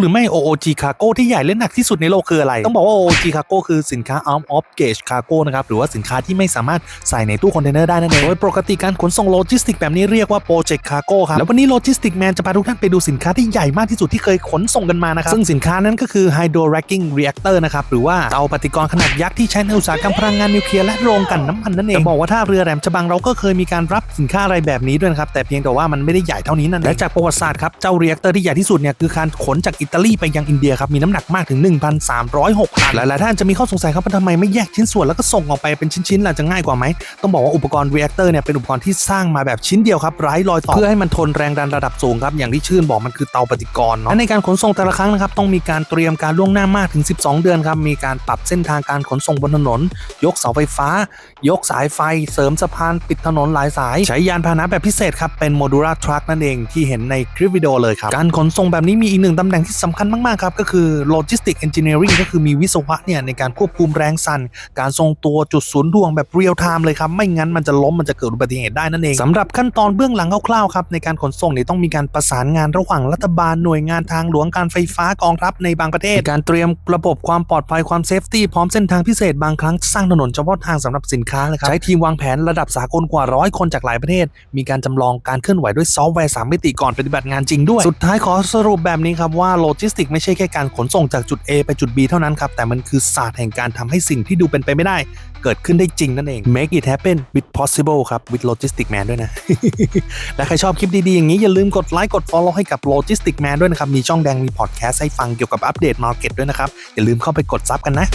หรือไม่ OOG Cargo ที่ใหญ่และหนักที่สุดในโลกคืออะไร ต้องบอกว่า OOG Cargo คือสินค้า Arm of Gauge Cargo นะครับ หรือว่าสินค้าที่ไม่สามารถใส่ในตู้คอนเทนเนอร์ได้นั่นเอง โดยปกติการขนส่งโลจิสติกแบบนี้เรียกว่า Project Cargo ครับ แล้ววันนี้ Logistic Man จะพาทุกท่านไปดูสินค้าที่ใหญ่มากที่สุดที่เคยขนส่งกันมานะครับ ซึ่งสินค้านั้นก็คือ Hydro Racking Reactor นะครับ หรือว่าเตาปฏิกรณ์ขนาดยักษ์ที่ใช้ในอุตสาหกรรมพลังงานนิวเคลียร์และโรงกันน้ำมันนั่นเองจะบอกว่าท่าเรือแหลมฉบังเราก็เคยมีการรับสินค้าอะไรแบบนี้ด้วยนะครับแต่เพียงแต่ว่ามันไม่ได้ใหญ่เท่านี้นั่นเองและจากประวัติศาสตร์ครับเจ้าเรียกเตอร์ที่ใหญ่ที่สุดเนี่ยคือการขนจากอิตาลีไปยังอินเดียครับมีน้ำหนักมากถึง 1,306ตันหลายๆท่านจะมีข้อสงสัยครับว่าทำไมไม่แยกชิ้นส่วนแล้วก็ส่งออกไปเป็นชิ้นๆล่ะจะง่ายกว่าไหมต้องบอกว่าอุปกรณ์เรียกเตอร์เนี่ยเป็นอุปกรณ์ที่สร้างมาแบบชิ้นเดียวครับไร้รอยต่อเพื่อให้มันทนแรงดันระดับสูงครับอย่างที่ชื่นบอกมันคือเตาปฏิกรณ์เนาะและในการขนส่งแต่ละครั้งนะครับต้องมีการเตรียมการล่วงหน้ามากถึง 12 เดือนครับมีการปรับเส้นทางการขนส่งบนถนน ยกเสาไฟฟ้า ยกสายไฟ เสริมสะพานปิดถนนหลายสาย ใช้ยานพาหนะแบบพิเศษครับเป็นโมดูล r ทรัคนั่นเองที่เห็นในคลิปวิดีโอเลยครับการขนส่งแบบนี้มีอีกหนึ่งตำแหน่งที่สำคัญมาก ๆ ครับ ก็คือ Logistic Engineering ก็คือมีวิศวะเนี่ยในการควบคุมแรงสั่น การทรงตัวจุดศูนย์ดวงแบบเรียลไทม์เลยครับ ไม่งั้นมันจะล้มมันจะเกิดอุบัติเหตุได้นั่นเองสำหรับขั้นตอนเบื้องหลังคร่าวๆครับในการขนส่งเนี่ยต้องมีการประสานงานระหว่างรัฐบาลหน่วยงานทางหลวงการไฟฟ้ากองทัพในบางประเทศ การเตรียมระบบความปลอดภัยความเซฟตี้พร้อมเส้นทางพิเศษบางครั้งสร้างถนนเฉพาะทางสำหรับสินค้าเลยครับใช้ทีมวางแผนระดับสากลกว่าร้อยคนจากหลายประเทศ มีการจำลองการเคลื่อนไหวด้วยซอฟต์แวร์สามมิติก่อนปฏิบัติงานจริงด้วย สุดท้ายขอสรุปแบบนี้ครับว่าโลจิสติกไม่ใช่แค่การขนส่งจากจุด A ไปจุด B เท่านั้นครับ แต่มันคือศาสตร์แห่งการทำให้สิ่งที่ดูเป็นไปไม่ได้ เกิดขึ้นได้จริงนั่นเอง make it happen with possible ครับ with logistic man ด้วยนะ และใครชอบคลิปดี ๆ อย่างนี้ อย่าลืมกดไลค์กด follow ให้กับ logistic man ด้วยนะครับ มีช่องแดงมีพอดแคสต์ให้ฟังเกี่ยวกับอัปเดต market ด้วยนะครับอย่าลืมเข้าไปกดซับกันนะ